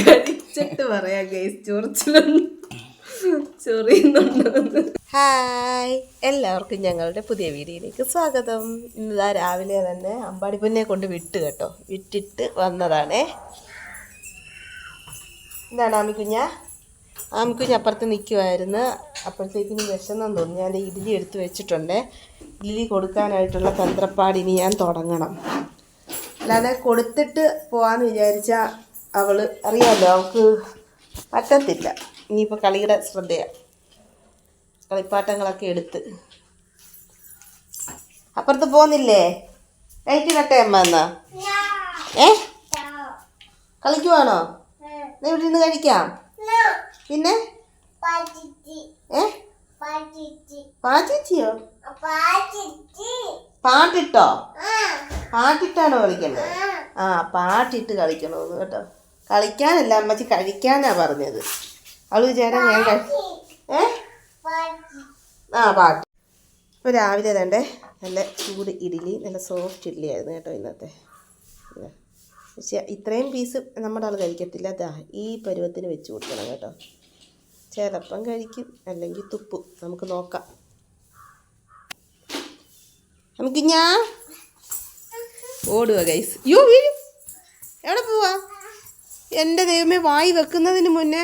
കഴിച്ചിട്ട് പറയാ guys ചൊറിച്ചിലൊന്നും ചൊറിയുന്നുണ്ട് hi എല്ലാവർക്കും ഞങ്ങളുടെ പുതിയ വീഡിയോയിലേക്ക് സ്വാഗതം. ഇന്നിതാ രാവിലെ തന്നെ അമ്പാടിപ്പന്നെ കൊണ്ട് വിട്ട് കേട്ടോ. വിട്ടിട്ട് വന്നതാണേ. എന്താണ് ആമിക്കുഞ്ഞ. ആമിക്കുഞ്ഞ് അപ്പുറത്ത് നിൽക്കുമായിരുന്നു അപ്പോഴത്തേക്കിന് വിശന്നെന്ന് തോന്നുന്നു. ഞാൻ ഇഡ്ഡലി എടുത്ത് വെച്ചിട്ടുണ്ട്. ഇഡ്ഡലി കൊടുക്കാനായിട്ടുള്ള തന്ത്രപ്പാടിനി ഞാൻ തുടങ്ങണം. അല്ലാതെ കൊടുത്തിട്ട് പോവാന്ന് വിചാരിച്ച അവൾ അറിയാമല്ലോ അവൾക്ക് പറ്റത്തില്ല. ഇനിയിപ്പോൾ കളിയുടെ ശ്രദ്ധയാണ് കളിപ്പാട്ടങ്ങളൊക്കെ എടുത്ത്. അപ്പുറത്ത് പോകുന്നില്ലേ ലൈറ്റ് കട്ടേ അമ്മ എന്നാ? ഏ? കളിക്കുവാണോ? നീ ഇവിടെ നിന്ന് കഴിക്കാം പിന്നെ? ഏ? പാച്ചിച്ചിയോ പാട്ടിട്ടോ? പാട്ടിട്ടാണ് കളിക്കുന്നത് ആ. പാട്ടിട്ട് കളിക്കണമെന്ന് കേട്ടോ. കളിക്കാനല്ല അമ്മച്ചി കഴിക്കാനാ പറഞ്ഞത്. അവൾ വിചാരം ഞാൻ കഴി- ഏ? ആ പാട്ട്. ഇപ്പോൾ രാവിലെ തണ്ടേ നല്ല ചൂട് ഇഡ്ഡലി നല്ല സോഫ്റ്റ് ഇഡ്ഡലി ആയിരുന്നു കേട്ടോ ഇന്നത്തെ. പക്ഷേ ഇത്രയും പീസ് നമ്മുടെ ആൾ കഴിക്കത്തില്ല. അതാ ഈ പരുവത്തിന് വെച്ച് കൊടുക്കണം കേട്ടോ. ചിലപ്പം കഴിക്കും അല്ലെങ്കിൽ തുപ്പും. നമുക്ക് നോക്കാം. നമുക്ക് ഞാൻ ഓടുക ഗൈസ് യോ വീഴും. എവിടെ പോവാ? എന്റെ ദൈവമേ വായി വെക്കുന്നതിന് മുന്നേ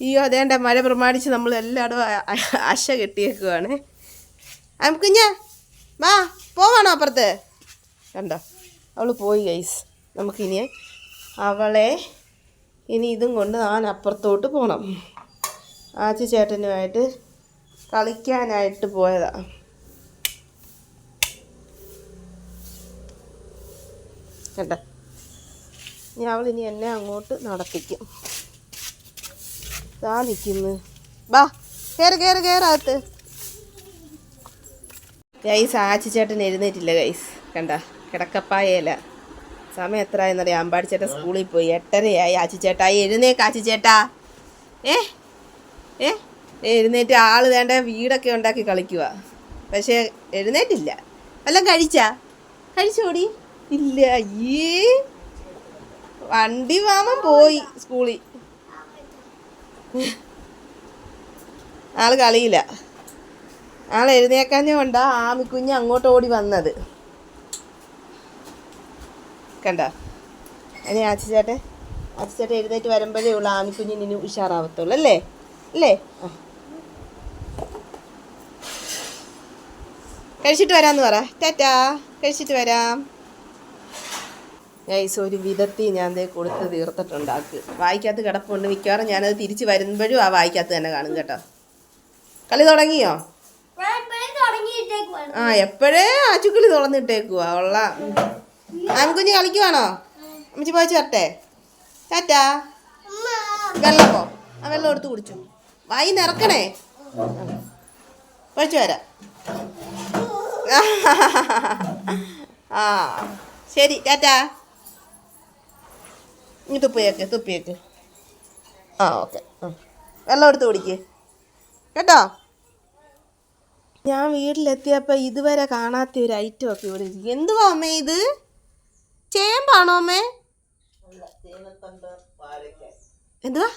അയ്യോ അതേണ്ട മഴ പ്രമാണിച്ച് നമ്മൾ എല്ലായിടും അശ കെട്ടിയേക്കുവാണ്. നമുക്കുഞ്ഞ വാ പോവാണോ അപ്പുറത്ത്? കണ്ടോ? അവൾ പോയി ഗൈസ് നമുക്കിനി അവളെ ഇനി ഇതും കൊണ്ട് ഞാൻ അപ്പുറത്തോട്ട് പോകണം ആച്ചി ചേട്ടനുമായിട്ട് കളിക്കാനായിട്ട് പോയതാ. കണ്ടോ ഇനി അവൾ ഇനി എന്നെ അങ്ങോട്ട് നടത്തിക്കും. താ നിൽക്കുന്നു ബാ കയറ് കയറ് കയറാകത്ത് ഗൈസ് ആച്ചി ചേട്ടൻ എഴുന്നേറ്റില്ല ഗൈസ് കണ്ട കിടക്കപ്പായേല സമയം എത്ര ആയെന്നറിയാം അമ്പാടി ചേട്ടൻ സ്കൂളിൽ പോയി. എട്ടരയായി. ആച്ചി ചേട്ടാ എഴുന്നേക്ക് ആച്ചി ചേട്ടാ. ഏ? ഏ? എഴുന്നേറ്റ് ആൾ വേണ്ട വീടൊക്കെ ഉണ്ടാക്കി കളിക്കുക പക്ഷേ എഴുന്നേറ്റില്ല. വല്ലതും കഴിച്ചാ? കഴിച്ചോടി. ഇല്ല ഈ വണ്ടി മാമൻ പോയി സ്കൂളിൽ. ആൾ കളിയില്ല. ആൾ എഴുന്നേക്കാഞ്ഞ കൊണ്ടാ ആമിക്കുഞ്ഞ് അങ്ങോട്ട് ഓടി വന്നത്. കണ്ട? ഇനി ആച്ചിച്ചേട്ടെ ആച്ചിച്ചേട്ടൻ എഴുന്നേറ്റ് വരുമ്പോഴേ ഉള്ളൂ ആമിക്കുഞ്ഞിന് ഉഷാറാവത്തുള്ളൂ അല്ലേ? അല്ലേ. കഴിച്ചിട്ട് വരാമെന്ന് പറ. ടാറ്റാ കഴിച്ചിട്ട് വരാം. ഗൈസ് ഒരു വിധത്തിൽ ഞാൻ ദേ കൊടുത്ത് തീർത്തിട്ടുണ്ടാക്ക്. വായിക്കകത്ത് കിടപ്പുണ്ട്. മിക്കവാറും ഞാനത് തിരിച്ച് വരുമ്പോഴും ആ വായിക്കകത്ത് തന്നെ കാണും കേട്ടോ. കളി തുടങ്ങിയോ? ആ എപ്പോഴേ ആച്ചുക്കിളി തുറന്നിട്ടേക്കുവാ. ഉള്ള. ആൺകുഞ്ഞ് കളിക്കുവാണോ? അമ്മച്ചി പോയി ചേർട്ടെ ടാറ്റാ. വെള്ളമോ? ആ വെള്ളം എടുത്ത് കുടിച്ചു. വായി നിറക്കണേ. പോയിച്ചു വരാം. ആ ശരി. ടാറ്റാ. ഇനി തുപ്പിയേക്ക് തുപ്പിയേക്ക് ആ ഓക്കെ. ആ വെള്ളം എടുത്ത് കുടിക്ക്. കേട്ടോ? ഞാൻ വീട്ടിലെത്തിയപ്പോൾ ഇതുവരെ കാണാത്ത ഒരു ഐറ്റം ഒക്കെ ഇവിടെ ഇരിക്കും. എന്തുവാ അമ്മേ ഇത്? ചേമ്പാണോ അമ്മേ? എന്തുവാ?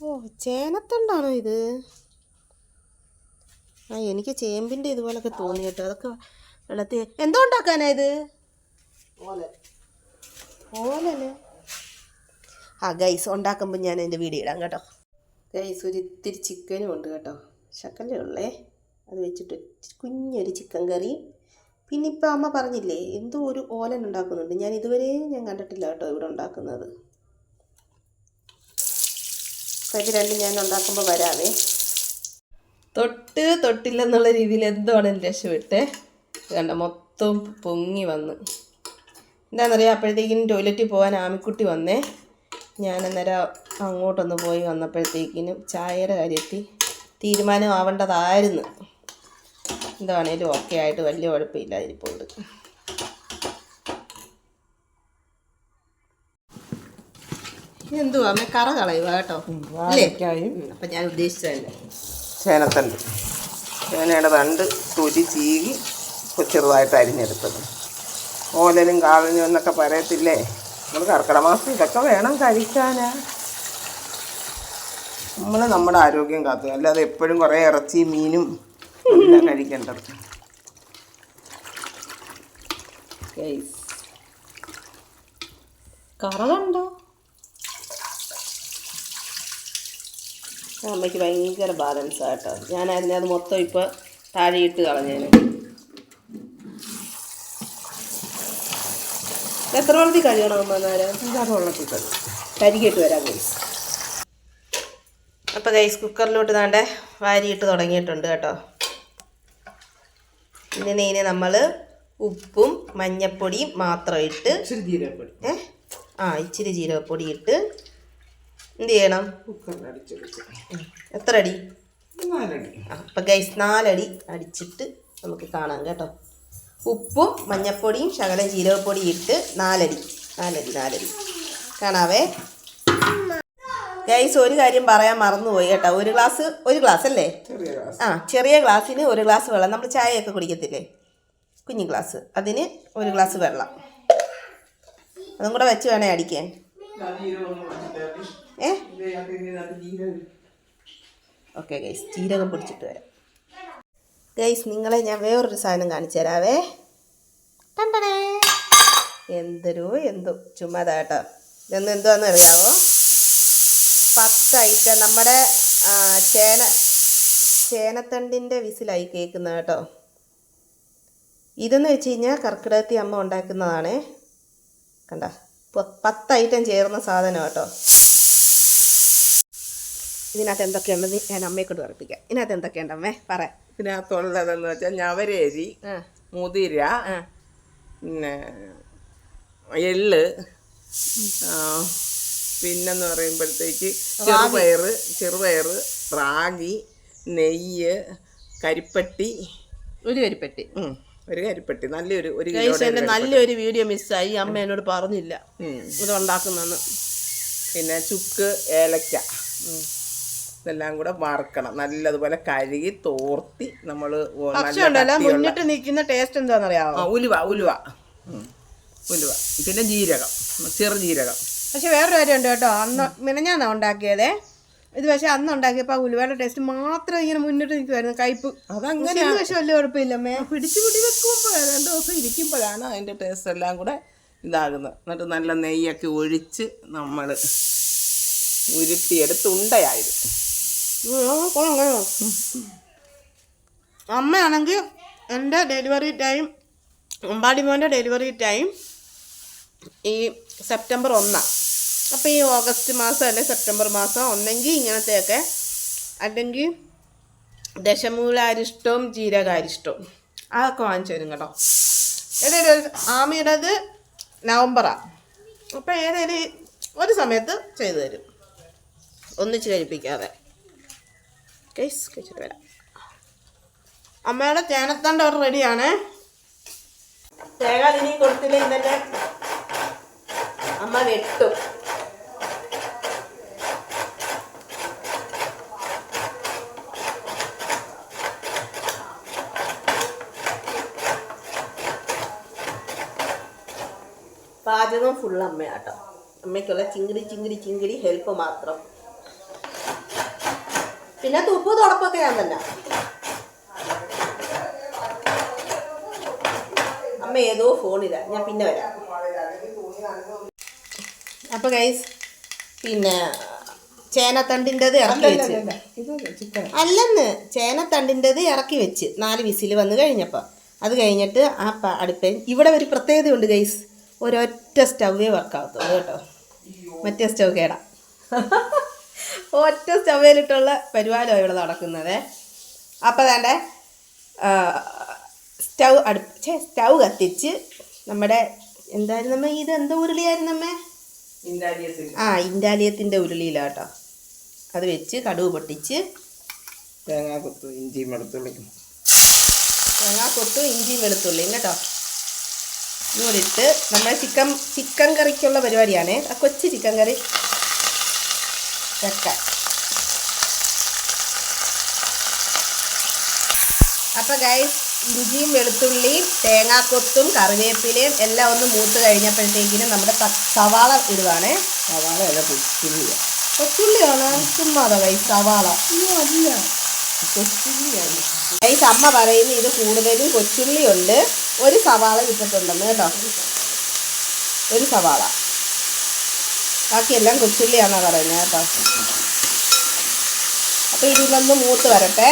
ഓ ചേനത്തണ്ടാണോ ഇത്? ആ എനിക്ക് ചേമ്പിന്റെ ഇതുപോലൊക്കെ തോന്നി കേട്ടോ. അതൊക്കെ വെള്ളത്തിൽ എന്തോ ഉണ്ടാക്കാനാ ഇത്? ഓലല്ലേ ആ ഗൈസ് ഉണ്ടാക്കുമ്പോൾ ഞാൻ എന്റെ വീഡിയോ ഇടാം കേട്ടോ. ഗൈസ് ഒരു ഇത്തിരി ചിക്കനും ഉണ്ട് കേട്ടോ. ശക്കല്ലേ ഉള്ളേ. അത് വെച്ചിട്ട് കുഞ്ഞൊരു ചിക്കൻ കറി പിന്നെ ഇപ്പം അമ്മ പറഞ്ഞില്ലേ എന്തോ ഒരു ഓലൻ ഉണ്ടാക്കുന്നുണ്ട്. ഞാൻ ഇതുവരെ ഞാൻ കണ്ടിട്ടില്ല കേട്ടോ ഇവിടെ ഉണ്ടാക്കുന്നത്. അപ്പം രണ്ടും ഞാൻ ഉണ്ടാക്കുമ്പോൾ വരാവേ. തൊട്ട് തൊട്ടില്ലെന്നുള്ള രീതിയിൽ എന്താണ് രക്ഷപ്പെട്ടെ കണ്ട മൊത്തം പൊങ്ങി വന്ന്. എന്താണെന്നറിയാം അപ്പോഴത്തേക്കിനും ടോയ്ലറ്റിൽ പോകാൻ ആമിക്കുട്ടി വന്നേ. ഞാൻ അന്നേരം അങ്ങോട്ടൊന്ന് പോയി വന്നപ്പോഴത്തേക്കിനും ചായയുടെ കാര്യത്തിൽ തീരുമാനം ആവേണ്ടതായിരുന്നു. എന്താണേലും ഓക്കെ ആയിട്ട് വലിയ കുഴപ്പമില്ലാതിരിപ്പുണ്ട്. എന്തുവാ അമ്മ കറ കളയുക കേട്ടോ? അപ്പം ഞാൻ ഉദ്ദേശിച്ചതല്ലേ? ചേനത്തണ്ട്. ചേനയുടെ രണ്ട് തൊലി ചീകി ചെറുതായിട്ട് അരിഞ്ഞെടുത്തത്. ഓലനും കാളനും എന്നൊക്കെ പറയത്തില്ലേ? നമ്മൾ കർക്കിടക മാസം ഇതൊക്കെ വേണം കഴിക്കാൻ നമ്മൾ നമ്മുടെ ആരോഗ്യം കാത്തു. അല്ലാതെ എപ്പോഴും കുറേ ഇറച്ചി മീനും എല്ലാം കഴിക്കേണ്ടത്. ഗൈസ് കറവുണ്ടോ? അമ്മയ്ക്ക് ഭയങ്കര ബാലൻസ് ആട്ടോ ഞാനായിരുന്നു അത് മൊത്തം ഇപ്പോൾ താഴെയിട്ട് കളഞ്ഞേന്. എത്ര വെള്ളത്തിൽ കഴിയണം അമ്മ നേരം ഇതാണ് വെള്ളത്തിൽ കളി കരികിട്ട് വരാം ഗൈസ് അപ്പോൾ ഗൈസ് കുക്കറിലോട്ട് താണ്ടെ വാരിയിട്ട് തുടങ്ങിയിട്ടുണ്ട് കേട്ടോ. ഇതിനെ ഇനി നമ്മൾ ഉപ്പും മഞ്ഞപ്പൊടിയും മാത്രം ഇട്ട് ഇച്ചിരി ജീരകപ്പൊടി. ഏ? ആ ഇച്ചിരി ജീരകപ്പൊടി ഇട്ട് എന്ത് ചെയ്യണം. എത്ര അടി? നാലടി. ആ അപ്പം ഗൈസ് നാലടി അടിച്ചിട്ട് നമുക്ക് കാണാം കേട്ടോ. ഉപ്പും മഞ്ഞൾപ്പൊടിയും ശകലം ജീരകപ്പൊടി ഇട്ട് നാലടി. നാലടി നാലടി. കാണാവേ? ഗൈസ് ഒരു കാര്യം പറയാൻ മറന്നുപോയി കേട്ടോ. ഒരു ഗ്ലാസ് ഒരു ഗ്ലാസ് അല്ലേ? ആ ചെറിയ ഗ്ലാസ്സിന് ഒരു ഗ്ലാസ് വെള്ളം. നമ്മൾ ചായയൊക്കെ കുടിക്കത്തില്ലേ? കുഞ്ഞു ഗ്ലാസ് അതിന് ഒരു ഗ്ലാസ് വെള്ളം. അതും കൂടെ വെച്ച് വേണേ അടിക്കാൻ. ഏ? ഓക്കെ ഗൈസ് ജീരകം പൊടിച്ചിട്ട് വരാം. ഗൈസ് നിങ്ങളെ ഞാൻ വേറൊരു സാധനം കാണിച്ചു തരാവേ. കണ്ടടേ എന്തൊരു എന്തോ? ചുമ്മാതാ കേട്ടോ. ഇതൊന്നും എന്തുവാന്ന് അറിയാവോ? പത്ത് ഐറ്റം നമ്മുടെ ചേന ചേനത്തണ്ടിന്റെ വിസിലായി കേൾക്കുന്ന കേട്ടോ. ഇതെന്ന് വെച്ച് കഴിഞ്ഞാൽ കർക്കിടകത്തി അമ്മ ഉണ്ടാക്കുന്നതാണേ. കണ്ട? പത്ത് ഐറ്റം ചേർന്ന സാധനം കേട്ടോ. ഇതിനകത്ത് എന്തൊക്കെയുണ്ടെന്ന് ഞാൻ അമ്മയെ കൊണ്ട് ഉറപ്പിക്കാം ഇതിനകത്ത് എന്തൊക്കെയുണ്ട് അമ്മേ? പറ. ഇതിനകത്തുള്ളതെന്ന് വെച്ചാൽ ഞവരേരി മുതിര പിന്നെ എള്ള് പിന്നെന്ന് പറയുമ്പോഴത്തേക്ക് ചെറുപയർ ചെറുപയർ റാഗി നെയ്യ് കരിപ്പട്ടി. ഒരു കരിപ്പട്ടി. ഒരു കരിപ്പട്ടി. നല്ലൊരു ഒരു എന്റെ നല്ലൊരു വീഡിയോ മിസ്സായി. അമ്മ എന്നോട് പറഞ്ഞില്ല. ഇത് ഉണ്ടാക്കുന്നെന്ന് പിന്നെ ചുക്ക് ഏലക്ക. ഇതെല്ലാം കൂടെ വറുക്കണം. നല്ലതുപോലെ കഴുകി തോർത്തി നമ്മൾ മുന്നിട്ട് നിൽക്കുന്ന ടേസ്റ്റ് എന്താണെന്നറിയാമോ ഉലുവ ഉലുവ. ഉലുവ. പിന്നെ ജീരകം. ചെറു ജീരകം. പക്ഷെ വേറൊരു കാര്യമുണ്ട് കേട്ടോ. അന്ന് മിനഞ്ഞാന്നാ ഉണ്ടാക്കിയതേ. ഇത് പക്ഷെ അന്ന് ഉണ്ടാക്കിയപ്പോൾ ആ ഉലുവയുടെ ടേസ്റ്റ് മാത്രം ഇങ്ങനെ മുന്നിട്ട് നിൽക്കുമായിരുന്നു കയ്പ് അതങ്ങനെ പക്ഷെ വലിയ കുഴപ്പമില്ല അമ്മേ. പിടിച്ചു പിടി വെക്കുമ്പോൾ രണ്ട് ദിവസം ഇരിക്കുമ്പോഴാണ് അതിന്റെ ടേസ്റ്റ് എല്ലാം കൂടെ ഇതാകുന്നത്. എന്നിട്ട് നല്ല നെയ്യൊക്കെ ഒഴിച്ച് നമ്മൾ ഉരുട്ടിയെടുത്ത് ഉണ്ടയായത് കൊള്ളാം കൊള്ളാം. അമ്മയാണെങ്കിൽ എന്റെ ഡെലിവറി ടൈം അമ്പാടി മോന്റെ ഡെലിവറി ടൈം ഈ സെപ്റ്റംബർ ഒന്നാണ് അപ്പോൾ ഈ ഓഗസ്റ്റ് മാസം അല്ലെ സെപ്റ്റംബർ മാസം ഒന്നെങ്കിൽ ഇങ്ങനത്തെയൊക്കെ അല്ലെങ്കിൽ ദശമൂലാരിഷ്ടവും ജീരകാരിഷ്ടവും. അതൊക്കെ വാങ്ങിച്ചു തരും കേട്ടോ. ഏതായാലും ആമിയുടേത് നവംബറാണ് അപ്പോൾ ഏതായാലും ഒരു സമയത്ത് ചെയ്തു തരും. ഒന്നിച്ച് കഴിപ്പിക്കാതെ. അമ്മയുടെ ചേനത്തണ്ട് അവർ റെഡിയാണ്. അമ്മ വെട്ടും. പാചകം ഫുൾ അമ്മയാട്ടോ. അമ്മയ്ക്കുള്ള ചിങ്കിടി ചിങ്കിടി ചിങ്കിടി ഹെൽപ്പ് മാത്രം. പിന്നെ തുപ്പ് തുടപ്പൊക്കെ ഞാൻ തന്നെ. അമ്മ ഏതോ ഫോണില്ല ഞാൻ പിന്നെ വരാം. അപ്പൊ ഗൈസ് പിന്നെ ചേനത്തണ്ടിന്റെത് ഇറക്കി വെച്ച്. അല്ലെന്ന് ചേനത്തണ്ടിന്റെത് ഇറക്കി വെച്ച്. നാല് വിസിൽ വന്ന് കഴിഞ്ഞപ്പോൾ അത് കഴിഞ്ഞിട്ട് ആ പ- അടുപ്പേൻ ഇവിടെ ഒരു പ്രത്യേകതയുണ്ട് ഗൈസ് ഒരൊറ്റ സ്റ്റവേ വർക്കാവത്തുള്ളൂ കേട്ടോ. മറ്റേ സ്റ്റവ് കേടാ. ഒറ്റ സ്റ്റവേലിട്ടുള്ള പരിപാടിയാണ് ഇവിടെ നടക്കുന്നത്. അപ്പോൾ വേണ്ടേ സ്റ്റൗ അടു ഛേ സ്റ്റൗ കത്തിച്ച് നമ്മുടെ എന്തായിരുന്നു നമ്മ ഇത് എന്തോ ഉരുളിയായിരുന്നു അമ്മേ? ആ ഇൻഡാലിയത്തിന്റെ ഉരുളിയിലാട്ടോ അത് വെച്ച് കടുവ് പൊട്ടിച്ച് തേങ്ങാ കുത്തു ഇഞ്ചി വെളുത്തുള്ളി. കൊത്തു ഇഞ്ചിയും വെളുത്തുള്ളിയും കേട്ടോ. ഇതുകൂടി ഇട്ട് നമ്മുടെ ചിക്കൻ ചിക്കൻ കറിക്കുള്ള പരിപാടിയാണ്. ആ കൊച്ചു ചിക്കൻ കറി. വെക്കാൻ അപ്പോൾ ഗൈസ് ഇഞ്ചിയും വെളുത്തുള്ളിയും തേങ്ങാക്കൊത്തും കറിവേപ്പിലയും എല്ലാം ഒന്ന് മൂത്ത് കഴിഞ്ഞപ്പോഴത്തേക്കിനും നമ്മുടെ സവാള ഇടുവാണേ. സവാള അല്ല കൊച്ചുള്ളിയ. കൊച്ചുള്ളിയാണ്? ചുമ്മാതെ കൈ സവാള. അയ്യോ അല്ല. കൊച്ചുള്ളിയാണ്. ഗൈസ് അമ്മ പറയുന്നു ഇത് കൂടുതലും കൊച്ചുള്ളിയുണ്ട്. ഒരു സവാള കിട്ടത്തുണ്ടെന്ന് കേട്ടോ. ഒരു സവാള. ബാക്കിയെല്ലാം കൊച്ചുള്ളിയാണെന്നാണ് പറയുന്നത് കേട്ടോ. അപ്പോൾ ഇതിലൊന്ന് മൂത്ത് വരട്ടെ.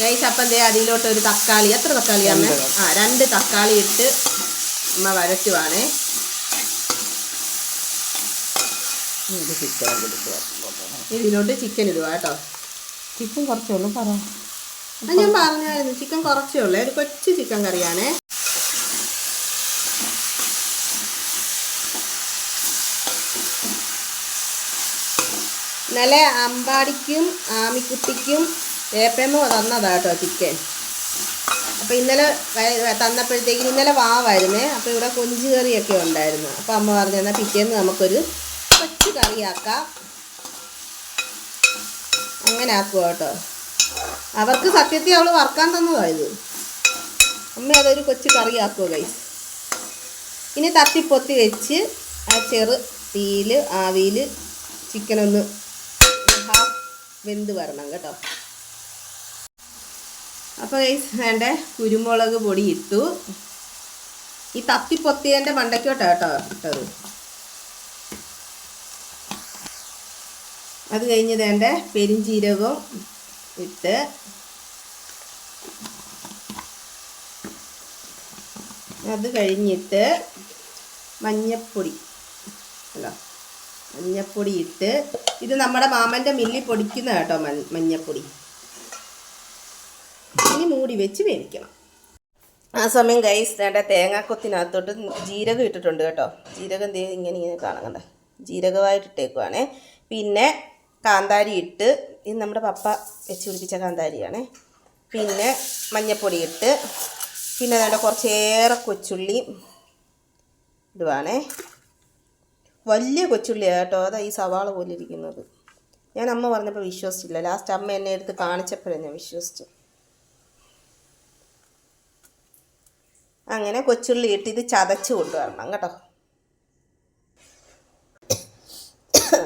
ഗൈസ് അപ്പം ദേ അതിലോട്ട് ഒരു തക്കാളി. എത്ര തക്കാളിയാണ് ആ രണ്ട് തക്കാളി ഇട്ട് അമ്മ വരട്ടുവാണേ ഇതിലോട്ട് ചിക്കൻ ഇടുക കേട്ടോ. ചിക്കൻ കുറച്ചുള്ളൂ പറ. അത് ഞാൻ പറഞ്ഞായിരുന്നു ചിക്കൻ കുറച്ചേ ഉള്ളൂ. ഒരു കൊച്ചു ചിക്കൻ കറിയാണേ. ഇന്നലെ അമ്പാടിക്കും ആമിക്കുട്ടിക്കും ഏപ്പമ്മ തന്നതാട്ടോ ചിക്കൻ അപ്പോൾ ഇന്നലെ തന്നപ്പോഴത്തേക്കും ഇന്നലെ വാവായിരുന്നേ. അപ്പോൾ ഇവിടെ കൊഞ്ച് കറിയൊക്കെ ഉണ്ടായിരുന്നു. അപ്പോൾ അമ്മ പറഞ്ഞു എന്നാൽ പിറ്റേന്ന് നമുക്കൊരു കൊച്ചു കറിയാക്കാം. അങ്ങനെ ആക്കുക കേട്ടോ. അവർക്ക് സത്യത്തിൽ അവൾ വറക്കാൻ തന്നതായത് അമ്മ അതൊരു കൊച്ചു കറിയാക്കുക ഗൈസ് ഇനി തട്ടിപ്പൊത്തി വെച്ച് ആ ചെറു തീയിൽ ആവിയിൽ ചിക്കനൊന്ന് വെന്ത് വരണം കേട്ടോ. അപ്പോൾ ഗൈസ് വേണ്ട കുരുമുളക് പൊടി ഇട്ടു. ഈ തത്തിപ്പൊത്തിയതിന്റെ മണ്ടയ്ക്കോട്ടോ കേട്ടോ ഇട്ടത്. അത് കഴിഞ്ഞ് വേണ്ട പെരിഞ്ചീരകവും ഇട്ട് അത് കഴിഞ്ഞിട്ട് മഞ്ഞപ്പൊടി. അല്ല. മഞ്ഞപ്പൊടി ഇട്ട് ഇത് നമ്മുടെ മാമന്റെ മില്ലി പൊടിക്കുന്ന കേട്ടോ മഞ്ഞപ്പൊടി. ഇനി മൂടി വെച്ച് വേവിക്കണം. ആ സമയം ഗൈസ് വേണ്ട തേങ്ങാക്കൊത്തിനകത്തോട്ട് ജീരകം ഇട്ടിട്ടുണ്ട് കേട്ടോ. ജീരകം ദേ ഇങ്ങനെ ഇങ്ങനെ കാണുന്നുണ്ട് ജീരകമായിട്ട് ഇട്ടേക്കുവാണേ. പിന്നെ കാന്താരി ഇട്ട് ഇത് നമ്മുടെ പപ്പ വെച്ച് പിടിപ്പിച്ച കാന്താരിയാണേ. പിന്നെ മഞ്ഞപ്പൊടി ഇട്ട് പിന്നെ വേണ്ട കുറച്ചേറെ കൊച്ചുള്ളി ഇടുവാണേ. വലിയ കൊച്ചുള്ളിയാണ് കേട്ടോ. അതാ ഈ സവാള പോലെ ഇരിക്കുന്നത്. ഞാൻ അമ്മ പറഞ്ഞപ്പോൾ വിശ്വസിച്ചില്ല. ലാസ്റ്റ് അമ്മ എന്നെ എടുത്ത് കാണിച്ചപ്പോഴാണ് ഞാൻ വിശ്വസിച്ചു അങ്ങനെ കൊച്ചുള്ളി ഇട്ട് ഇത് ചതച്ച് കൊണ്ടുവരണം കേട്ടോ.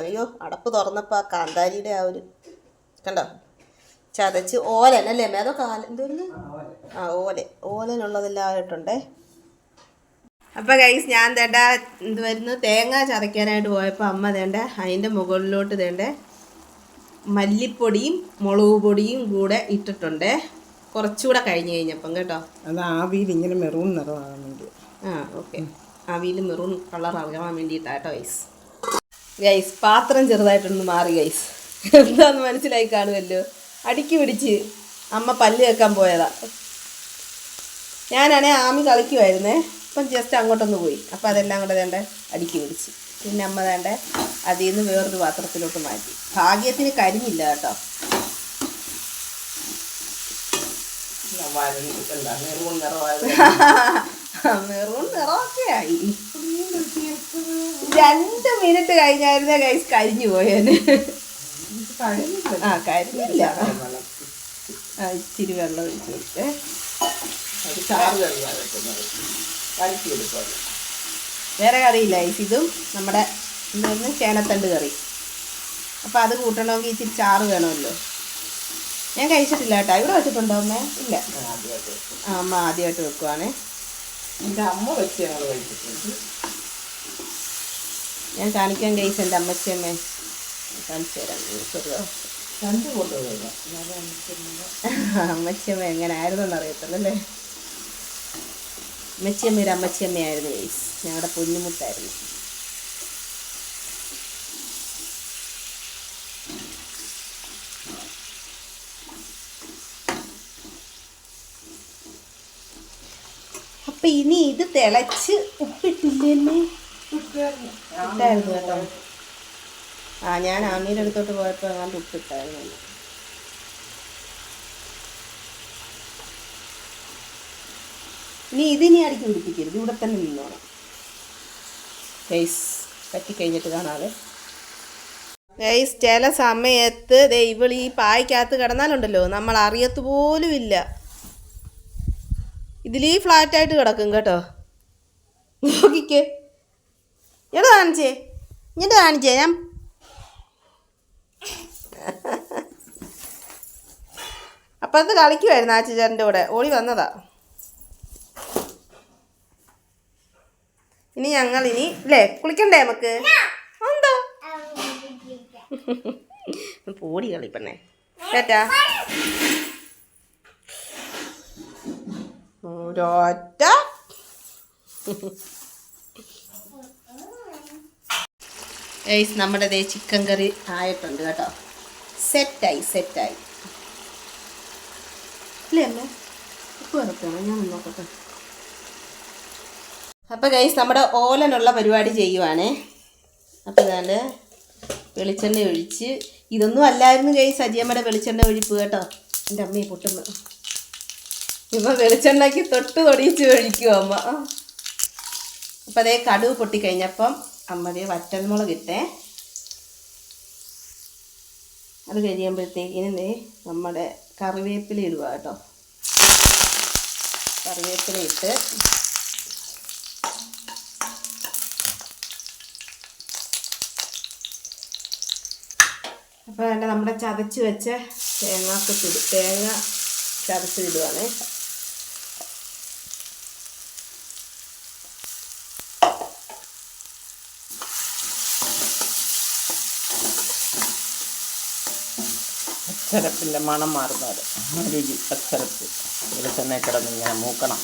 അയ്യോ അടപ്പ് തുറന്നപ്പോൾ ആ കാന്താരിയുടെ ആ ഒരു കണ്ടോ? ചതച്ച് ഓലൻ അല്ലേ? മേതോ കാല എന്തോന്ന് ആ ഓല ഓലനുള്ളതെല്ലാം ആയിട്ടുണ്ടേ? അപ്പോൾ ഗൈസ് ഞാൻ തേണ്ട എന്ത് വരുന്നു. തേങ്ങ ചതയ്ക്കാനായിട്ട് പോയപ്പോൾ അമ്മ തേണ്ട അതിന്റെ മുകളിലോട്ട് തേണ്ട മല്ലിപ്പൊടിയും മുളക് പൊടിയും കൂടെ ഇട്ടിട്ടുണ്ട്. കുറച്ചുകൂടെ കഴിഞ്ഞ് കഴിഞ്ഞപ്പം കേട്ടോ. അത് ആവിയിൽ ഇങ്ങനെ മെറൂൺ നിറമാകാൻ വേണ്ടി. ആ ഓക്കെ. ആവിയിൽ മെറൂൺ കളർ ആകാൻ വേണ്ടിയിട്ടാണ് കേട്ടോ ഗൈസ് ഗൈസ് പാത്രം ചെറുതായിട്ടൊന്ന് മാറി ഗൈസ് എന്താന്ന് മനസ്സിലായി കാണുമല്ലോ? അടുക്കി പിടിച്ച് അമ്മ പല്ല് വെക്കാൻ പോയതാ. ഞാനാണേ ആമി കളിക്കുമായിരുന്നേ അപ്പം ജസ്റ്റ് അങ്ങോട്ടൊന്ന് പോയി. അപ്പം അതെല്ലാം കൂടെ വേണ്ട അടുക്കി പിടിച്ച്. പിന്നെ അമ്മ വേണ്ട അതിൽ നിന്ന് വേറൊരു പാത്രത്തിലോട്ട് മാറ്റി. ഭാഗ്യത്തിന് കരിഞ്ഞില്ല കേട്ടോ. മെറൂൺ നിറമൊക്കെ ആയി രണ്ട് മിനിറ്റ് കഴിഞ്ഞായിരുന്നേ കൈസ് കരിഞ്ഞു പോയേന്. ആ കരിഞ്ഞില്ല. ആ ഇച്ചിരി വെള്ളം ഒഴിച്ചു കൊടുത്തേ. ചാറ് കറിയാണ് എടുക്കുക വേറെ കറിയില്ല ഇതും നമ്മുടെ എന്തായിരുന്നു ചേനത്തണ്ട് കറി. അപ്പോൾ അത് കൂട്ടണമെങ്കിൽ ഇച്ചിരി ചാറ് വേണമല്ലോ. ഞാൻ കഴിച്ചിട്ടില്ല കേട്ടോ. ഇവിടെ വെച്ചിട്ടുണ്ടോ അമ്മേ? ഇല്ല. ആദ്യമായിട്ട് ആ അമ്മ ആദ്യമായിട്ട് വെക്കുവാണേ. എന്റെ അമ്മ വെച്ച് ഞങ്ങൾ കഴിച്ചിട്ടുണ്ട്. ഞാൻ കാണിക്കാൻ കഴിച്ച എന്റെ അമ്മച്ചമ്മേ കാണിച്ചു തരാം. ചെറുതോ രണ്ട് കൊണ്ടുപോകുക അമ്മച്ചിയമ്മ എങ്ങനെ ആയിരുന്നു അറിയത്തില്ലല്ലേ? അമ്മച്ചിയമ്മ ഒരു അമ്മച്ചിയമ്മയായിരുന്നു ഗൈസ് ഞങ്ങളുടെ പൊന്നുമുട്ടായിരുന്നു അപ്പൊ ഇനി ഇത് തിളച്ച് ഉപ്പിട്ടില്ലേ. ഇട്ടായിരുന്നു കേട്ടോ. ആ ഞാൻ ആമീന്റെ അടുത്തോട്ട് പോയപ്പോൾ അങ്ങാണ്ട് ഉപ്പിട്ടായിരുന്നു. ഇനി ഇതിനി ആയിരിക്കും പിടിപ്പിക്കരുത്. ഇവിടെ തന്നെ നിന്നോണം ഗൈസ് പറ്റിക്കഴിഞ്ഞിട്ട് കാണാതെ ഗൈസ് ചില സമയത്ത് ദേ ഇവൾ ഈ പായ്ക്കകത്ത് കിടന്നാലുണ്ടല്ലോ നമ്മൾ അറിയത്ത് പോലും ഇല്ല. ഇതിലീ ഫ്ലാറ്റായിട്ട് കിടക്കും കേട്ടോ. നോക്കിക്കേ. എവിടെ കാണിച്ചേ. ഇങ്ങോട്ട് കാണിച്ചേ ഞാൻ അപ്പുറത്ത് കളിക്കുമായിരുന്നു ആ ചേച്ചന്റെ കൂടെ. ഓടി വന്നതാ. ഇനി ഞങ്ങൾ ഇനി അല്ലേ കുളിക്കണ്ടേ നമുക്ക് എന്തോ? പോടി കളിപ്പണ്ണേ കേട്ടാ ഒരൊറ്റ. ഏയ്സ് നമ്മുടെ ദേ ചിക്കൻ കറി ആയിട്ടുണ്ട് കേട്ടോ. സെറ്റായി സെറ്റായി അല്ലേ അമ്മ? ഉപ്പ് കിടക്കണം ഞാൻ നോക്കട്ടെ. അപ്പോൾ ഗൈസ് നമ്മുടെ ഓലനുള്ള പരിപാടി ചെയ്യുവാണേ. അപ്പോൾ ഇതാണ്ട് വെളിച്ചെണ്ണ ഒഴിച്ച് ഇതൊന്നും അല്ലായിരുന്നു ഗൈസ് അജിയമ്മയുടെ വെളിച്ചെണ്ണ ഒഴിപ്പ് കേട്ടോ. എന്റെ അമ്മയെ പൊട്ടുന്നു. ഇപ്പം വെളിച്ചെണ്ണയ്ക്ക് തൊട്ട് തൊടിയിച്ച് ഒഴിക്കും അമ്മ. അപ്പം അതേ കടുവ് പൊട്ടിക്കഴിഞ്ഞപ്പം അമ്മ ദേ വറ്റൽമുളക് ഇട്ടേ. അത് കഴിയുമ്പോഴത്തേക്കിന് ദേ നമ്മുടെ കറിവേപ്പില ഇടുക കേട്ടോ. കറിവേപ്പില ഇട്ട് അപ്പോൾ തന്നെ നമ്മുടെ ചതച്ച് വെച്ച തേങ്ങാക്കത്തിട് തേങ്ങ ചതച്ച് ഇടുവാണേ അച്ചരപ്പിന്റെ മണം മാറുന്നത് രുചി അച്ചരപ്പ്. വെളിച്ചെണ്ണ കിടന്ന് ഇങ്ങനെ മൂക്കണം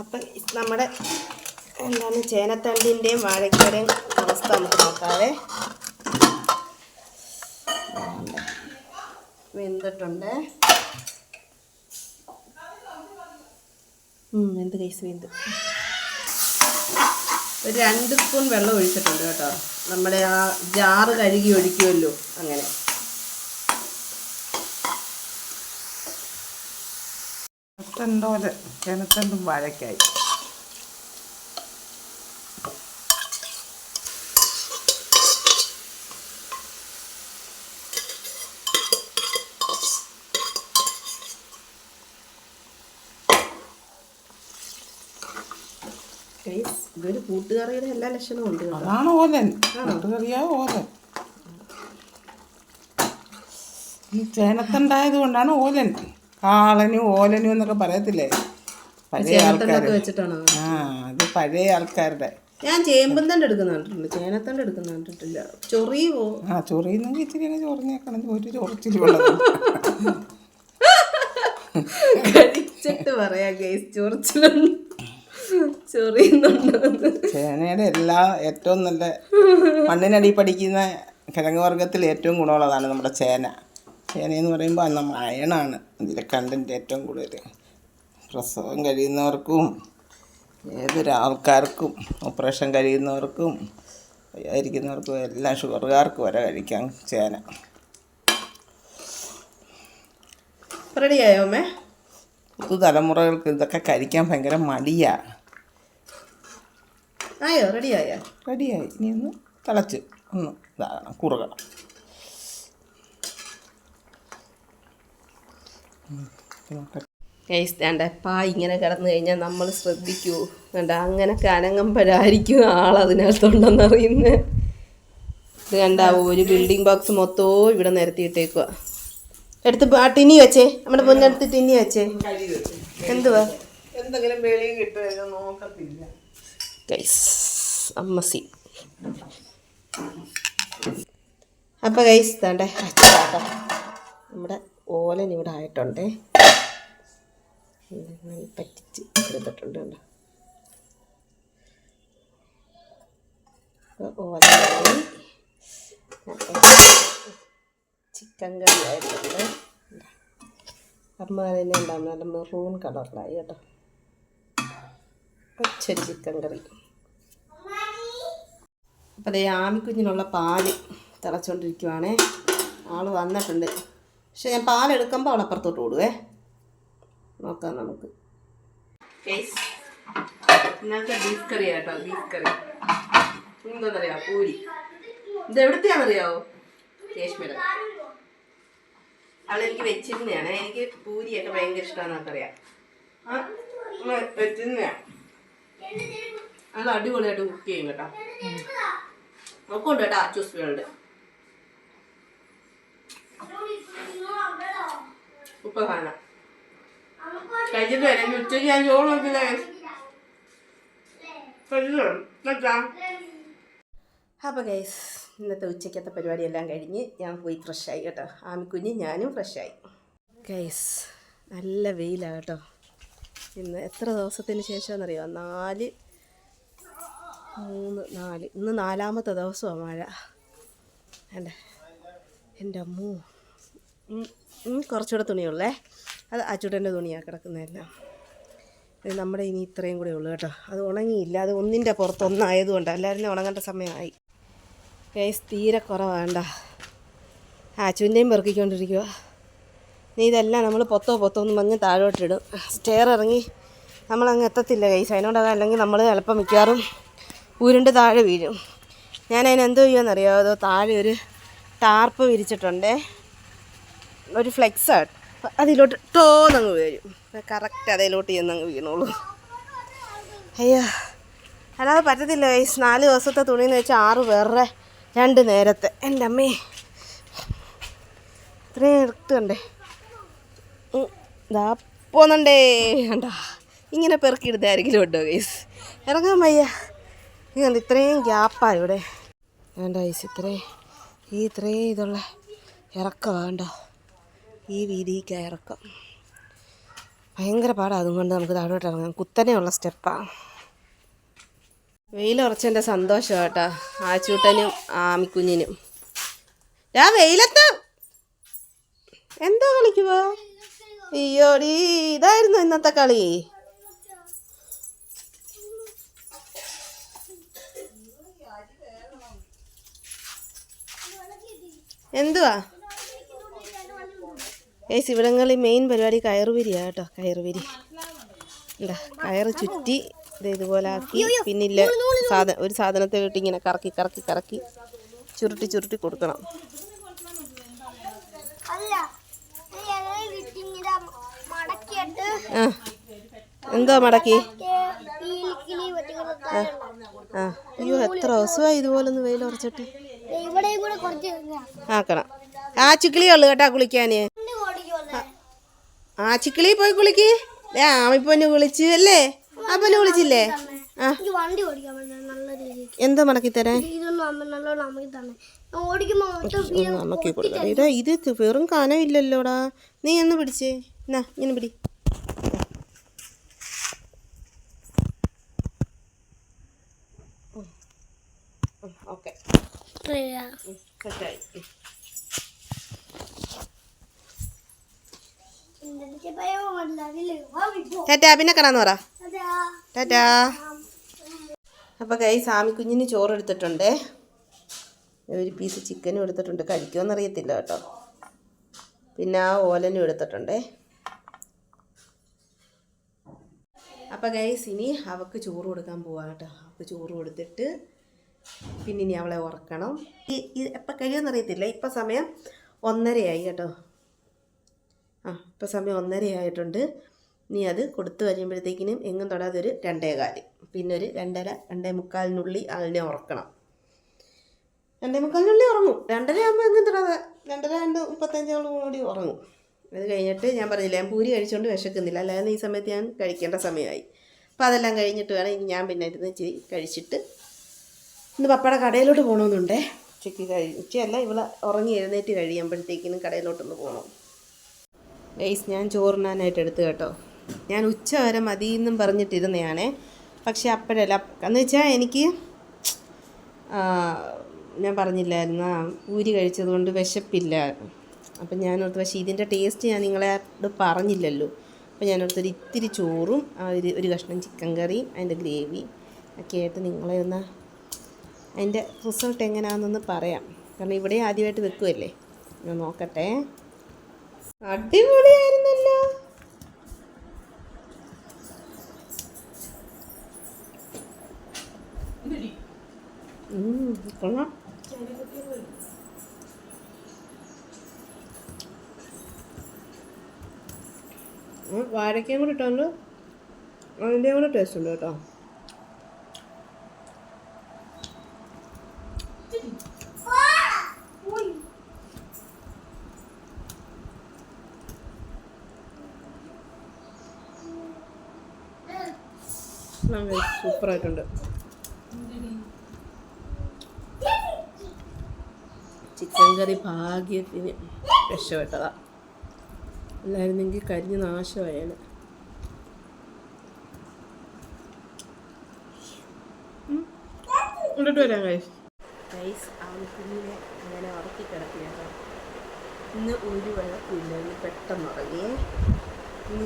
അപ്പം നമ്മുടെ എന്താണ് ചേനത്തണ്ടിന്റെയും വാഴയ്ക്കയുടെയും അവസ്ഥ നമുക്ക് നോക്കാവേ. വെന്തിട്ടുണ്ട്. ഉം, വെന്ത് കൈസ് വെന്ത്. ഒരു രണ്ട് സ്പൂൺ വെള്ളം ഒഴിച്ചിട്ടുണ്ട് കേട്ടോ. നമ്മുടെ ആ ജാറ് കഴുകി ഒഴിക്കുമല്ലോ അങ്ങനെ. ചേനത്തണ്ടും കിണത്തണ്ടും ഗൈസ് ഇതൊരു കൂട്ടുകറിയുടെ എല്ലാ ലക്ഷണവും ഉണ്ട് അതാണ് ഓലൻ ഓലൻ ഈ ചേനത്തണ്ടായത് കൊണ്ടാണ് ഓലൻ. കാളനും ഓലനും എന്നൊക്കെ പറയത്തില്ലേ? പഴയ ആൾക്കാരുടെ വെച്ചിട്ടാണോ? ആ അത് പഴയ ആൾക്കാരുടെ. ഞാൻ ചേമ്പന്തണ്ട് തണ്ട് എടുക്കുന്ന കണ്ടിട്ടുണ്ട്. ചേനത്തണ്ട് എടുക്കുന്ന കണ്ടിട്ടില്ല. ചൊറിയുവോ? ആ ചൊറിയുന്നെങ്കിൽ ഇച്ചിരി അങ്ങ് ചൊറിഞ്ഞേക്കണം. ഒരു ചൊറിച്ചിരി കഴിച്ചിട്ട് പറയാം ഗൈസ് ചൊറിച്ചിലുണ്ട് ചൊറിയുന്നുണ്ടോ. ചേനയുടെ എല്ലാ ഏറ്റവും നല്ല മണ്ണിനടി പഠിക്കുന്ന കിഴങ്ങ് വർഗത്തിൽ ഏറ്റവും ഗുണമുള്ളതാണ് നമ്മുടെ ചേന. ചേന എന്ന് പറയുമ്പോൾ നമ്മൾ അയണാണ് ഇതിലെ കണ്ടന്റ് ഏറ്റവും കൂടുതൽ പ്രസവം കഴിയുന്നവർക്കും ഏതൊരാൾക്കാർക്കും ഓപ്പറേഷൻ കഴിയുന്നവർക്കും വയ്യാതിരിക്കുന്നവർക്കും എല്ലാം ഷുഗറുകാർക്ക് വരെ കഴിക്കാം ചേന. റെഡിയായോ അമ്മേ? പുതുതലമുറകൾക്ക് ഇതൊക്കെ കഴിക്കാൻ ഭയങ്കര മടിയാണ് ആയോ? റെഡിയായോ? റെഡിയായി. ഇനി ഒന്ന് തിളച്ച് ഒന്ന് ഇതാകണം കുറുക. ഗൈസ് വേണ്ട പാ ഇങ്ങനെ കിടന്നു കഴിഞ്ഞാൽ നമ്മൾ ശ്രദ്ധിക്കൂ. വേണ്ട അങ്ങനെ കനങ്ങുമ്പോഴായിരിക്കും ആളതിനകത്തുണ്ടെന്നറിയുന്നത് ഇത് കണ്ട ഒരു ബിൽഡിംഗ് ബോക്സ് മൊത്തവും ഇവിടെ നിരത്തിയിട്ടേക്കുക എടുത്ത് ആ ടിന്നി വെച്ചേ. നമ്മുടെ പൊന്നെടുത്ത് ടിന്നി വെച്ചേ. എന്തുവാ? എന്തെങ്കിലും വെളിയിൽ കിട്ടുമോ? നോക്കത്തില്ല. ഗൈസ് അമ്മസി അപ്പോൾ ഗൈസ് താണ്ടേ കേട്ടോ നമ്മുടെ ഓലൻ ഇവിടെ ആയിട്ടുണ്ടേ. പറ്റിച്ച് എടുത്തിട്ടുണ്ട് കണ്ടോ. ഓലനായി ചിക്കൻ കറി ആയിട്ടുണ്ട്. അമ്മ തന്നെ ഉണ്ടാകുന്ന മെറൂൺ കളറിലായി കേട്ടോ. കൊച്ചൊരു ചിക്കൻ കറി. അപ്പോൾ അതേ ആമിക്കുഞ്ഞിനുള്ള പാൽ തിളച്ചുകൊണ്ടിരിക്കുവാണേ ആൾ വന്നിട്ടുണ്ട്. പക്ഷെ ഞാൻ പാലെടുക്കുമ്പോൾ അവൾ അപ്പുറത്തോട്ട് ഓടുവേ. നോക്കാം നമുക്ക്. കേസ് ഇന്നത്തെ ബീഫ് കറി കേട്ടോ ബീഫ് കറി എന്താണെന്നറിയാ പൂരി. ഇത് എവിടുത്തെയാണെന്നറിയാവോ കാശ്മീർ അവളെനിക്ക് വെച്ചിരുന്നതാണ് എനിക്ക് പൂരിയൊക്കെ ഭയങ്കര ഇഷ്ടമാണെന്നൊക്കെ അറിയാം ആ വെച്ചിരുന്നതാണ് അത് അടിപൊളിയായിട്ട് കുക്ക് ചെയ്യും കേട്ടോ. നോക്കുന്നുണ്ട് കേട്ടോ ജ്യൂസ് വേൾഡ് ഉപ്പ് സാധനം കഴിച്ചിട്ട് വരാം ഉച്ചയ്ക്ക് ഞാൻ ചോറ് നോക്കില്ലേ. അപ്പോൾ ഗൈസ് ഇന്നത്തെ ഉച്ചയ്ക്കത്തെ പരിപാടിയെല്ലാം കഴിഞ്ഞ് ഞാൻ പോയി ഫ്രഷായി കേട്ടോ. ആമിക്കുഞ്ഞ് ഞാനും ഫ്രഷായി ഗൈസ് നല്ല വെയിലാണ് കേട്ടോ. ഇന്ന് എത്ര ദിവസത്തിന് ശേഷമെന്നറിയോ നാല് മൂന്ന് നാല്. ഇന്ന് നാലാമത്തെ ദിവസമാണ് മഴ. എന്റെ എന്റെ അമ്മൂ. കുറച്ചുകൂടെ തുണിയുള്ളേ. അത് അച്ചുടന്റെ തുണിയാണ് കിടക്കുന്നതെല്ലാം. നമ്മുടെ ഇനി ഇത്രയും കൂടെ ഉള്ളൂ കേട്ടോ. അത് ഉണങ്ങിയില്ല. അത് ഒന്നിന്റെ പുറത്ത് ഒന്നായതുകൊണ്ട് എല്ലാവരും ഉണങ്ങേണ്ട സമയമായി. കേസ് തീരെ കുറവാണ്ട. ആച്ചുവിന്റെയും പെറുക്കിക്കൊണ്ടിരിക്കുക നീ ഇതെല്ലാം നമ്മൾ പൊത്തോ പൊത്തോ എന്ന് മഞ്ഞ് താഴോട്ടിടും. സ്റ്റെയർ ഇറങ്ങി നമ്മളങ്ങ് എത്തത്തില്ല കേസ് അതിനോട് അതല്ലെങ്കിൽ നമ്മൾ ചിലപ്പോൾ മിക്കവാറും ഉരുണ്ട് താഴെ വീഴും. ഞാൻ അതിന് എന്തോ അതോ താഴെ ഒരു ടാർപ്പ് വിരിച്ചിട്ടുണ്ടേ. ഒരു ഫ്ലെക്സാണ്. അതിലോട്ട് ടോന്നങ്ങ് വരും കറക്റ്റ് അതിലോട്ട് ചെന്നങ്ങ് വീണോളൂ. അയ്യോ. അല്ലാതെ പറ്റത്തില്ല ഗൈസ് നാല് ദിവസത്തെ തുണി എന്ന് വെച്ചാൽ ആറ് വേറെ രണ്ട് നേരത്തെ. എന്റെ അമ്മേ. ഇത്രയും എടുത്തുണ്ടേ ഇതാ പോന്നുണ്ടേ. കണ്ടാ. ഇങ്ങനെ പെറുക്കിയെടുത്തായിരിക്കും ഉണ്ടോ ഗൈസ് ഇറങ്ങാൻ വയ്യ. ഇത് കണ്ട് ഇത്രയും ഗ്യാപ്പാണ് ഇവിടെ. വേണ്ട ഐസ് ഇത്രയും ഈ ഇത്രയും ഇതുള്ള ഇറക്കം വേണ്ട. ഈ വീതിക്ക് ഇറക്കം. ഭയങ്കര പാടാണ് അതുകൊണ്ട് നമുക്ക് താഴോട്ട് ഇറങ്ങാം. കുത്തനെയുള്ള സ്റ്റെപ്പാണ് വെയിലുറച്ചെന്റെ സന്തോഷം കേട്ടാ ആച്ചൂട്ടനും ആമിക്കുഞ്ഞിനും. ഞാൻ വെയിലത്ത്. എന്താ കളിക്കുവോ? അയ്യോടി ഇതായിരുന്നു ഇന്നത്തെ കളി. എന്തുവാ? ഏസ് ഇവിടങ്ങളിൽ മെയിൻ പരിപാടി കയറുപിരിയാ കേട്ടോ കയറുപിരി. എന്താ കയറ് ചുറ്റി ഇത് ഇതുപോലെ ആക്കി പിന്നില്ല സാധന ഒരു സാധനത്തെ വിട്ട് ഇങ്ങനെ കറക്കി കറക്കി കറക്കി ചുരുട്ടി ചുരുട്ടി കൊടുക്കണം. ഈ ആ. എന്തോ മടക്കി? ആ അയ്യോ എത്ര ദിവസമായി ഇതുപോലൊന്ന് വെയിൽ ഉറച്ചിട്ട് ആക്കണം. ആ ചിക്കിളിയുള്ളു കേട്ടാ കുളിക്കാൻ വണ്ടി ഓടിക്കുമല്ലേ ആ ചിക്കിളി പോയി കുളിക്ക്. ഏ ആമിപ്പൊന്ന് കുളിച്ച് അല്ലേ? അപ്പന് കുളിച്ചില്ലേ? ആ. മണക്കി എന്തോ മടക്കി തരാൻ. നമുക്ക് കൊടുക്കാം ഇതാ ഇത് വെറും കനമില്ലല്ലോടാ നീ ഒന്ന് പിടിച്ചേ. എന്നാ ഇങ്ങനെ പിടി ഓക്കെ ശരിയാ. സെറ്റായി. ടാറ്റാ പിന്നെ കാണാന്ന് പറ. ടാ ടാറ്റാ. അപ്പോൾ കൈ സാമി കുഞ്ഞിന് ചോറ് എടുത്തിട്ടുണ്ടേ. ഒരു പീസ് ചിക്കനും എടുത്തിട്ടുണ്ട്. കഴിക്കുമെന്ന് അറിയത്തില്ല കേട്ടോ. പിന്നെ ആ ഓലനും എടുത്തിട്ടുണ്ടേ. അപ്പോൾ ഗൈസ് ഇനി അവക്ക് ചോറ് കൊടുക്കാൻ പോവാ കേട്ടോ. അവക്ക് ചോറ് കൊടുത്തിട്ട് പിന്നെ ഇനി അവളെ ഉറക്കണം ഈ എപ്പോൾ കഴിയുമെന്ന് അറിയത്തില്ല ഇപ്പം സമയം ഒന്നരയായി കേട്ടോ. ആ ഇപ്പം സമയം ഒന്നരയായിട്ടുണ്ട്. നീ അത് കൊടുത്തു കഴിയുമ്പോഴത്തേക്കിനും എങ്ങും തൊടാതെ ഒരു രണ്ടേ കാൽ. പിന്നെ ഒരു രണ്ടര രണ്ടേ മുക്കാലിനുള്ളിൽ അതിനെ ഉറക്കണം. രണ്ടേ മുക്കാലിനുള്ളിൽ ഉറങ്ങും. രണ്ടര ആകുമ്പോൾ എങ്ങും തൊടാതെ രണ്ടര രണ്ട് മുപ്പത്തഞ്ചോളം കൂടി ഉറങ്ങും. അത് കഴിഞ്ഞിട്ട് ഞാൻ പറഞ്ഞില്ല ഞാൻ പൂരി കഴിച്ചുകൊണ്ട് വിശക്കുന്നില്ല. അല്ലാതെ ഈ സമയത്ത് ഞാൻ കഴിക്കേണ്ട സമയമായി. അപ്പോൾ അതെല്ലാം കഴിഞ്ഞിട്ട് വേണം ഞാൻ പിന്നെ ഇരുന്ന് ഇച്ചിരി കഴിച്ചിട്ട് ഇന്ന് പപ്പയുടെ കടയിലോട്ട് പോകണമെന്നുണ്ടേ ഉച്ചയ്ക്ക് കഴി ഉച്ചയല്ല ഇവളെ ഉറങ്ങി എഴുന്നേറ്റ് കഴിയുമ്പോഴത്തേക്കിനും കടയിലോട്ടൊന്ന് പോകണം ഗൈസ് ഞാൻ ചോറിനാനായിട്ട് എടുത്തു കേട്ടോ. ഞാൻ ഉച്ച വരെ മതി എന്നും പറഞ്ഞിട്ടിരുന്നയാണേ. പക്ഷെ അപ്പോഴല്ല എന്ന് വെച്ചാൽ എനിക്ക് ഞാൻ പറഞ്ഞില്ലായിരുന്നു ഊരി കഴിച്ചതുകൊണ്ട് കഴിച്ചത് കൊണ്ട് വിശപ്പില്ല. അപ്പം ഞാനോർത്ത് പക്ഷേ ഇതിന്റെ ടേസ്റ്റ് ഞാൻ നിങ്ങളോട് പറഞ്ഞില്ലല്ലോ. അപ്പം ഞാനോർത്തൊരു ഇത്തിരി ചോറും ഒരു ഒരു കഷ്ണം ചിക്കൻ കറിയും അതിന്റെ ഗ്രേവി ഒക്കെ ആയിട്ട് നിങ്ങളെ ഒന്ന് അതിന്റെ റിസൾട്ട് എങ്ങനെയാണെന്നൊന്ന് പറയാം. കാരണം ഇവിടെ ആദ്യമായിട്ട് വെക്കുമല്ലേ ഞാൻ നോക്കട്ടെ. അടിപൊളിയായിരുന്നല്ലോ. കൊള്ളാം. വാഴയ്ക്കയും കൂടി ഇട്ടോണ്ട് അതിന്റെ കൂടെ ടേസ്റ്റ് ഉണ്ട് കേട്ടോ. സൂപ്പറായിട്ടുണ്ട് ചിക്കൻ കറി ഭാഗ്യത്തിന് രക്ഷപ്പെട്ടതാ. അല്ലായിരുന്നെങ്കിൽ കരിഞ്ഞ് നാശമായാണ് ഇങ്ങോട്ട് വരാം കൈസ് കൈസ് കുഞ്ഞിനെ അങ്ങനെ ഉറക്കി കിടത്തിയാട്ടോ ഇന്ന് ഒരു വഴക്കില്ല പെട്ടെന്ന് ഉറങ്ങിയേ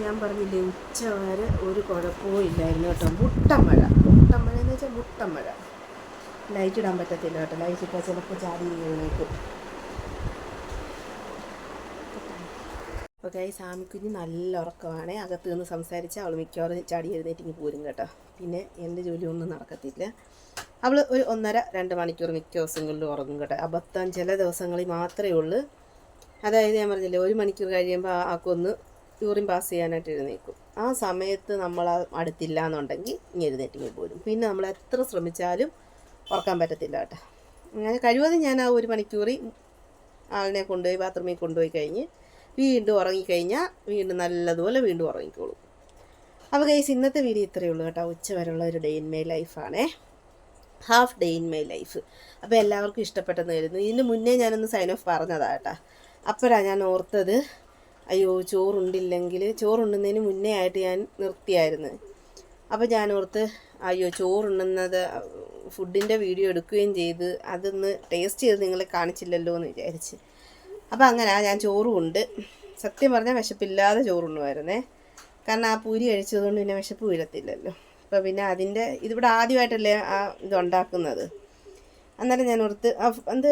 ഞാൻ പറഞ്ഞില്ലേ ഉച്ച വരെ ഒരു കുഴപ്പവും ഇല്ലായിരുന്നു കേട്ടോ. മുട്ടമഴ. മുട്ടമഴ എന്ന് വെച്ചാൽ മുട്ടമഴ. ലൈറ്റ് ഇടാൻ പറ്റത്തില്ല കേട്ടോ. ലൈറ്റ് ഇപ്പോൾ ചിലപ്പോൾ ചാടി വീണേക്കും. അപ്പോൾ ഈ സാമിക്കുഞ്ഞ് നല്ല ഉറക്കമാണ്. അകത്ത് നിന്ന് സംസാരിച്ച് അവൾ മിക്കവാറും ചാടി എഴുന്നേറ്റിങ്ങ് പോരും കേട്ടോ. പിന്നെ എന്റെ ജോലിയൊന്നും നടക്കത്തില്ല. അവൾ ഒരു ഒന്നര രണ്ട് മണിക്കൂർ മിക്ക ദിവസങ്ങളിലും ഉറങ്ങും കേട്ടോ. അബദ്ധം ചില ദിവസങ്ങളിൽ മാത്രമേ ഉള്ളൂ. അതായത് ഞാൻ പറഞ്ഞില്ലേ ഒരു മണിക്കൂർ കഴിയുമ്പോൾ ആക്കൊന്ന് യൂറിൻ പാസ് ചെയ്യാനായിട്ട് എഴുന്നേക്കും ആ സമയത്ത് നമ്മൾ അടുത്തില്ല എന്നുണ്ടെങ്കിൽ ഇങ്ങനെ എഴുന്നേറ്റിങ്ങി പോരും. പിന്നെ നമ്മൾ എത്ര ശ്രമിച്ചാലും ഉറക്കാൻ പറ്റത്തില്ല കേട്ടോ. അങ്ങനെ കഴിവതും ഞാൻ ആ ഒരു മണിക്കൂറി ആളിനെ കൊണ്ടുപോയി ബാത്റൂമിൽ കൊണ്ടുപോയി കഴിഞ്ഞ് വീണ്ടും ഉറങ്ങിക്കഴിഞ്ഞാൽ വീണ്ടും നല്ലതുപോലെ വീണ്ടും ഉറങ്ങിക്കോളും. അപ്പോൾ കൈസ് ഇന്നത്തെ വീഡിയോ ഇത്രയേ ഉള്ളൂ കേട്ടോ. ഉച്ച വരെയുള്ള ഒരു day in my ലൈഫാണേ half day in my life അപ്പോൾ എല്ലാവർക്കും ഇഷ്ടപ്പെട്ടെന്ന് കരുതുന്നു. ഇതിന് മുന്നേ ഞാനൊന്ന് സൈൻ ഓഫ് പറഞ്ഞതാ കേട്ടോ. അപ്പോഴാണ് ഞാൻ ഓർത്തത് അയ്യോ ചോറുണ്ടില്ലെങ്കിൽ ചോറുണ്ടുന്നതിന് മുന്നേ ആയിട്ട് ഞാൻ നിർത്തിയായിരുന്നു. അപ്പോൾ ഞാൻ ഓർത്ത് അയ്യോ ചോറുണ്ണുന്നത് ഫുഡിന്റെ വീഡിയോ എടുക്കുകയും ചെയ്ത് അതൊന്ന് ടേസ്റ്റ് ചെയ്ത് നിങ്ങളെ കാണിച്ചില്ലല്ലോ എന്ന് വിചാരിച്ച്. അപ്പോൾ അങ്ങനെ ഞാൻ ചോറും ഉണ്ട് സത്യം പറഞ്ഞാൽ വിശപ്പില്ലാതെ ചോറുണ്ണുമായിരുന്നേ കാരണം ആ പൂരി കഴിച്ചതുകൊണ്ട് പിന്നെ വിശപ്പ് വീഴത്തില്ലല്ലോ അപ്പോൾ പിന്നെ അതിന്റെ ഇതിവിടെ ആദ്യമായിട്ടല്ലേ ആ ഇത് ഉണ്ടാക്കുന്നത് അന്നേരം ഞാൻ ഓർത്ത് എന്ത്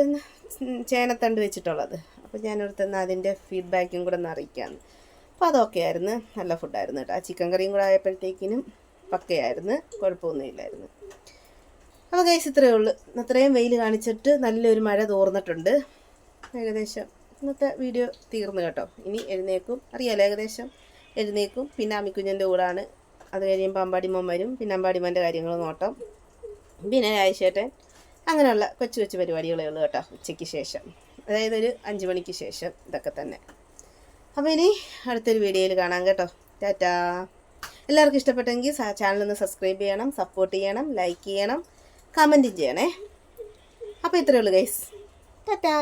ചേനത്തണ്ട് വെച്ചിട്ടുള്ളത്. അപ്പോൾ എന്നാൽ അതിന്റെ ഫീഡ്ബാക്കും കൂടെ ഒന്ന് അറിയിക്കാമെന്ന് അപ്പോൾ അതൊക്കെ ആയിരുന്നു. നല്ല ഫുഡായിരുന്നു കേട്ടോ. ആ ചിക്കൻ കറിയും കൂടെ ആയപ്പോഴത്തേക്കിനും പക്കയായിരുന്നു കുഴപ്പമൊന്നുമില്ലായിരുന്നു അപ്പോൾ കേസ് ഇത്രയേ ഉള്ളൂ. അത്രയും വെയിൽ കാണിച്ചിട്ട് നല്ലൊരു മഴ തോർന്നിട്ടുണ്ട്. ഏകദേശം ഇന്നത്തെ വീഡിയോ തീർന്നു കേട്ടോ. ഇനി എഴുന്നേക്കും അറിയാലോ ഏകദേശം എഴുന്നേക്കും പിന്നെ അമ്മിക്കുഞ്ഞന്റെ കൂടാണ്. അത് കഴിയുമ്പോൾ അമ്പാടിമോൻ വരും. പിന്നെ അമ്പാടിമോന്റെ കാര്യങ്ങൾ നോട്ടം. പിന്നെ രാജശേട്ടൻ അങ്ങനെയുള്ള കൊച്ചു കൊച്ചു പരിപാടികളേ ഉള്ളൂ കേട്ടോ ഉച്ചയ്ക്ക് ശേഷം. അതായത് ഒരു അഞ്ച് മണിക്ക് ശേഷം ഇതൊക്കെ തന്നെ. അപ്പോൾ ഇനി അടുത്തൊരു വീഡിയോയിൽ കാണാം കേട്ടോ. ടാറ്റാ. എല്ലാവർക്കും ഇഷ്ടപ്പെട്ടെങ്കിൽ ചാനൽ ഒന്ന് സബ്സ്ക്രൈബ് ചെയ്യണം സപ്പോർട്ട് ചെയ്യണം ലൈക്ക് ചെയ്യണം കമന്റും ചെയ്യണേ. അപ്പോൾ ഇത്രയേ ഉള്ളൂ ഗൈസ് ടാറ്റാ.